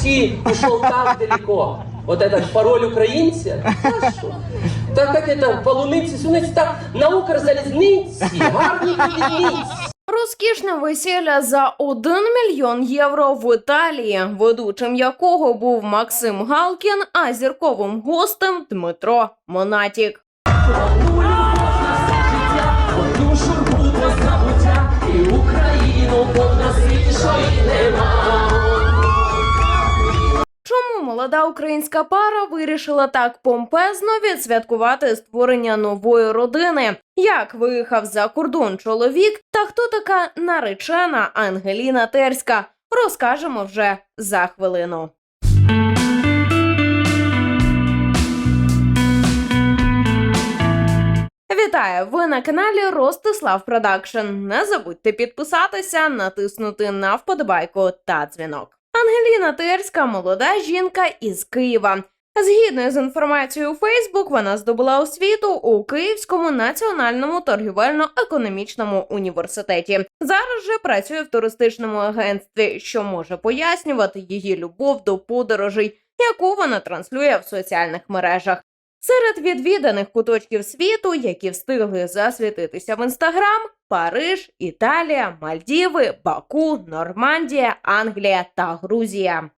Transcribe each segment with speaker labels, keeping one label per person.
Speaker 1: пути ушел так далеко. Вот этот пароль украинца. Та що? Так как это полуниці, суниці, так на Укрзалізниці, гарні квітниці.
Speaker 2: Розкішне весілля за 1 мільйон євро в Італії, ведучим якого був Максим Галкін, а зірковим гостем Дмитро Монатік.
Speaker 1: Для забуття і Україну повна світішої нема.
Speaker 2: Молода українська пара вирішила так помпезно відсвяткувати створення нової родини? Як виїхав за кордон чоловік, та хто така наречена Ангеліна Терська? Розкажемо вже за хвилину. Вітаю! Ви на каналі Ростислав Продакшн. Не забудьте підписатися, натиснути на вподобайку та дзвінок. Ангеліна Терська молода жінка із Києва. Згідно з інформацією Фейсбук, вона здобула освіту у Київському національному торгівельно-економічному університеті. Зараз же працює в туристичному агентстві, що може пояснювати її любов до подорожей, яку вона транслює в соціальних мережах. Серед відвіданих куточків світу, які встигли засвітитися в інстаграм: Париж, Італія, Мальдіви, Баку, Нормандія, Англія та Грузія.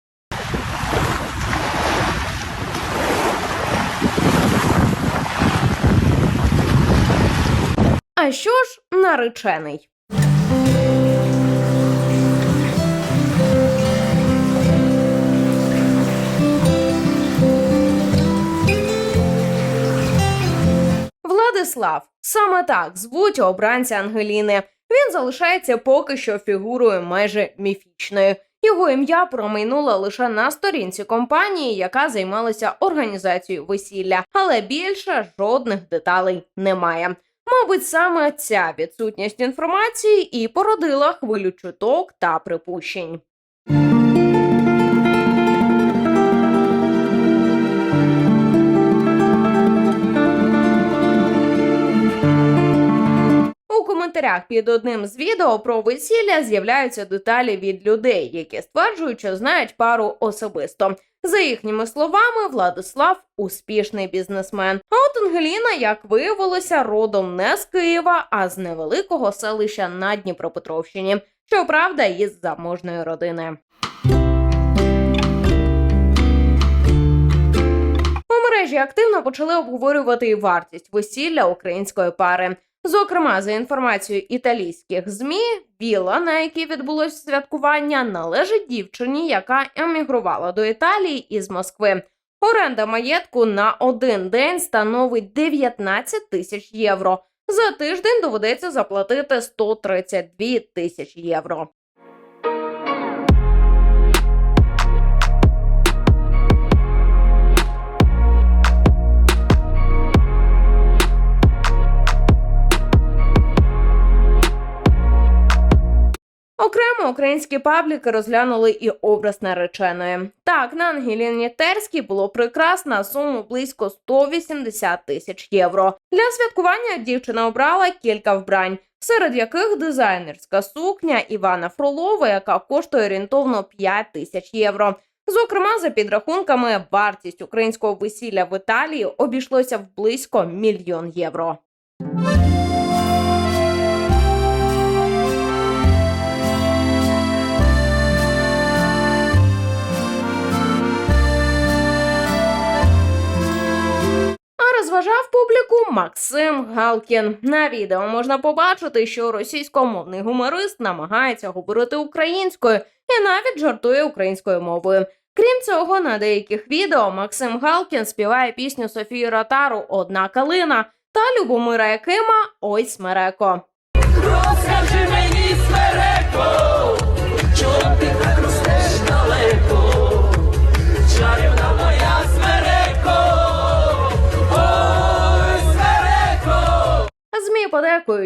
Speaker 2: А що ж наречений? Владислав саме так звуть обранця Ангеліни. Він залишається поки що фігурою майже міфічною. Його ім'я промайнуло лише на сторінці компанії, яка займалася організацією весілля, але більше жодних деталей немає. Мабуть, саме ця відсутність інформації і породила хвилю чуток та припущень. Коментарях під одним з відео про весілля з'являються деталі від людей, які стверджують, що знають пару особисто. За їхніми словами, Владислав успішний бізнесмен. А от Ангеліна, як виявилося, родом не з Києва, а з невеликого селища на Дніпропетровщині. Щоправда, із заможної родини. У мережі активно почали обговорювати і вартість весілля української пари. Зокрема, за інформацією італійських змі, віла, на якій відбулося святкування, належить дівчині, яка емігрувала до Італії із Москви. Оренда маєтку на один день становить 19 тисяч євро. За тиждень доведеться заплатити 132 тисячі євро. Окремо українські пабліки розглянули і образ нареченої. Так, на Ангеліні Терській було прикрас на суму близько 180 тисяч євро. Для святкування дівчина обрала кілька вбрань, серед яких дизайнерська сукня Івана Фролова, яка коштує орієнтовно 5 тисяч євро. Зокрема, за підрахунками, вартість українського весілля в Італії обійшлося в близько мільйон євро. Розважав публіку Максим Галкін. На відео можна побачити, що російськомовний гуморист намагається говорити українською і навіть жартує українською мовою. Крім цього, на деяких відео Максим Галкін співає пісню Софії Ротару Одна калина та Любомира Якима Ой смереко.
Speaker 1: Розкажи мені, смереко,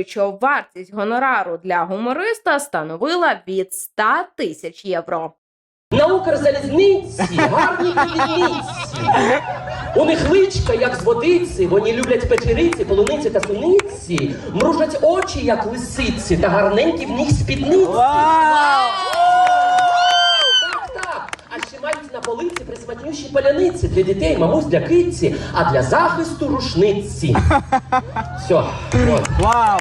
Speaker 2: що вартість гонорару для гумориста становила від 100 тисяч євро.
Speaker 1: На Укрзалізниці гарні квітниці. У них личка, як з водиці, вони люблять печериці, полуниці та суниці, мружать очі, як лисиці, та гарненькі в них спідниці. Так, так. А ще мають полиці присматнющі паляниці для дітей, мамусь для китці, а для захисту рушниці. Все.
Speaker 3: Вау!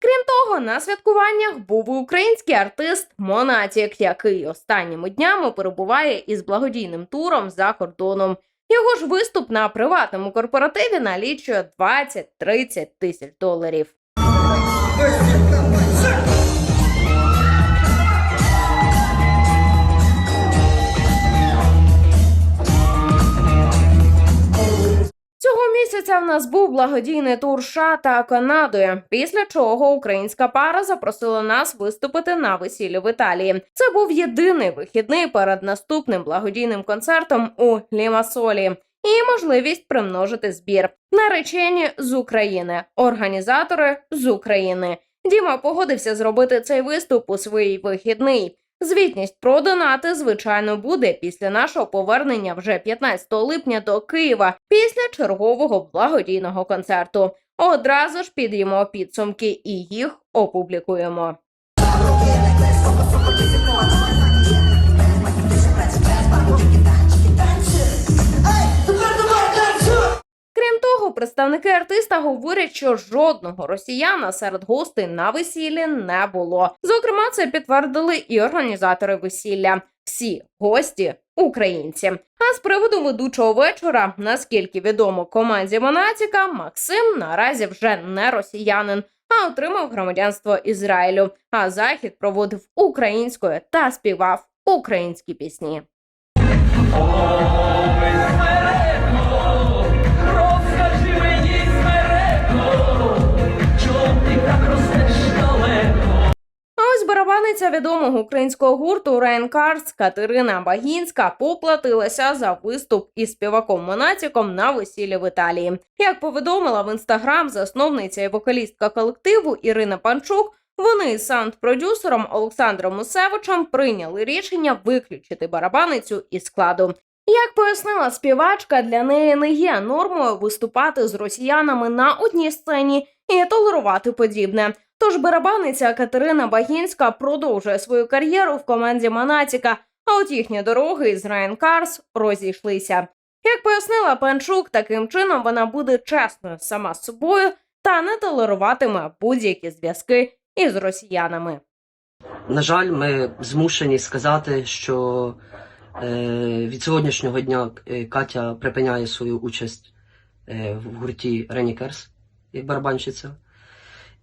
Speaker 2: Крім того, на святкуваннях був і український артист Монатік, який останніми днями перебуває із благодійним туром за кордоном. Його ж виступ на приватному корпоративі налічує 20-30 тисяч доларів. Цього місяця в нас був благодійний тур США та Канадою. Після чого українська пара запросила нас виступити на весіллі в Італії. Це був єдиний вихідний перед наступним благодійним концертом у Лімасолі. І можливість примножити збір. Наречені з України, організатори з України. Діма погодився зробити цей виступ у свій вихідний. Звітність про донати, звичайно, буде після нашого повернення вже 15 липня до Києва після чергового благодійного концерту. Одразу ж під'ємо підсумки і їх опублікуємо. Представники артиста говорять, що жодного росіяна серед гостей на весіллі не було. Зокрема, це підтвердили і організатори весілля. Всі гості українці. А з приводу ведучого вечора, наскільки відомо команді Монатіка, Максим наразі вже не росіянин, а отримав громадянство Ізраїлю. А захід проводив українською та співав українські пісні. Барабаниця відомого українського гурту Райан Карс Катерина Багінська поплатилася за виступ із співаком Монатіком на весіллі в Італії. Як повідомила в інстаграм засновниця і вокалістка колективу Ірина Панчук. Вони із саунд-продюсером Олександром Мусевичем прийняли рішення виключити барабаницю із складу. Як пояснила співачка, для неї не є нормою виступати з росіянами на одній сцені і толерувати подібне. Тож барабаниця Катерина Багінська продовжує свою кар'єру в команді Монатіка, а от їхні дороги із Райан Карс розійшлися. Як пояснила Панчук, таким чином вона буде чесною сама з собою та не толеруватиме будь-які зв'язки із росіянами.
Speaker 4: На жаль, ми змушені сказати, що е, від сьогоднішнього дня е, Катя припиняє свою участь е, в гурті Ренікерс як барабанщиця.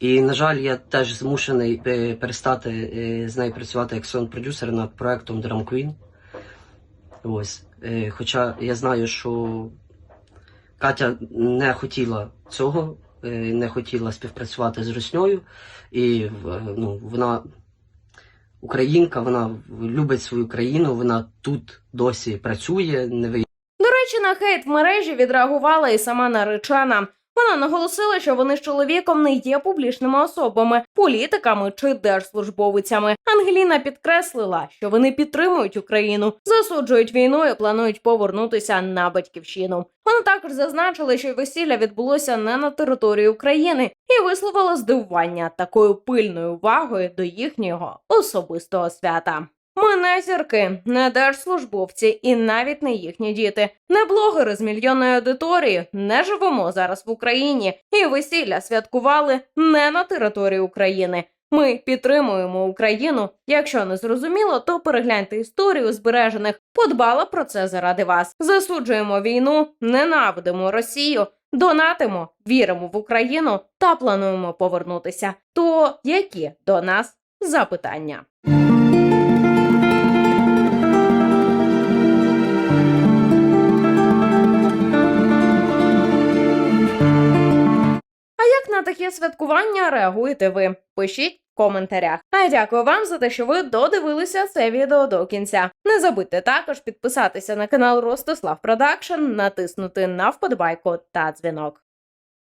Speaker 4: І, на жаль, я теж змушений е, перестати е, з нею працювати як сон-продюсер над проектом Drum Queen. Ось. Е, хоча я знаю, що Катя не хотіла цього, не хотіла співпрацювати з Русньою, і ну, вона українка, вона любить свою країну, вона тут досі працює, не виїжджає.
Speaker 2: До речі, на хейт в мережі відреагувала і сама наречена. Вона наголосила, що вони з чоловіком не є публічними особами, політиками чи держслужбовицями. Ангеліна підкреслила, що вони підтримують Україну, засуджують війну і планують повернутися на батьківщину. Вона також зазначила, що весілля відбулося не на території України і висловила здивування такою пильною увагою до їхнього особистого свята. Ми не зірки, не держслужбовці і навіть не їхні діти, не блогери з мільйонної аудиторії, не живемо зараз в Україні і весілля святкували не на території України. Ми підтримуємо Україну. Якщо не зрозуміло, то перегляньте історію збережених. Подбала про це заради вас. Засуджуємо війну, ненавидимо Росію, донатимо, віримо в Україну та плануємо повернутися. То які до нас запитання? Святкування реагуєте ви? Пишіть в коментарях. А я дякую вам за те, що ви додивилися це відео до кінця. Не забудьте також підписатися на канал Ростислав Продакшн, натиснути на вподобайку та дзвінок.